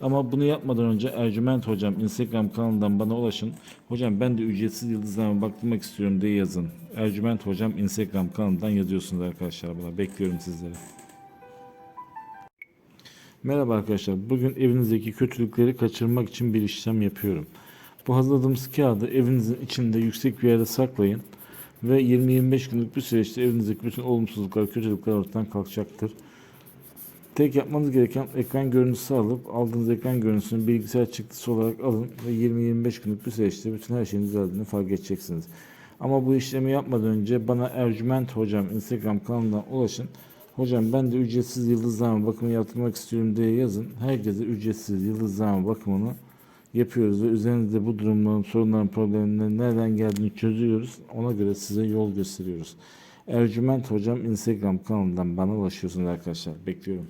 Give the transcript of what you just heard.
Ama bunu yapmadan önce Ercüment Hocam Instagram kanalından bana ulaşın. Hocam ben de ücretsiz yıldızlarıma baktırmak istiyorum diye yazın. Ercüment Hocam Instagram kanalından yazıyorsunuz arkadaşlar bana. Bekliyorum sizleri. Merhaba arkadaşlar. Bugün evinizdeki kötülükleri kaçırmak için bir işlem yapıyorum. Bu hazırladığımız kağıdı evinizin içinde yüksek bir yerde saklayın ve 20-25 günlük bir süreçte evinizdeki bütün olumsuzluklar, kötülükler ortadan kalkacaktır. Tek yapmanız gereken ekran görüntüsü alıp aldığınız ekran görüntüsünü bilgisayar çıktısı olarak alın ve 20-25 günlük bir süreçte bütün her şeyin düzeldiğini fark edeceksiniz. Ama bu işlemi yapmadan önce bana Ercüment Hocam Instagram kanalından ulaşın. Hocam ben de ücretsiz yıldızlama bakımı yaptırmak istiyorum diye yazın. Herkese ücretsiz yıldızlama bakımını yapıyoruz ve üzerinizde bu durumların, sorunların, problemlerin nereden geldiğini çözüyoruz. Ona göre size yol gösteriyoruz. Ercüment Hocam Instagram kanalından bana ulaşıyorsunuz arkadaşlar. Bekliyorum.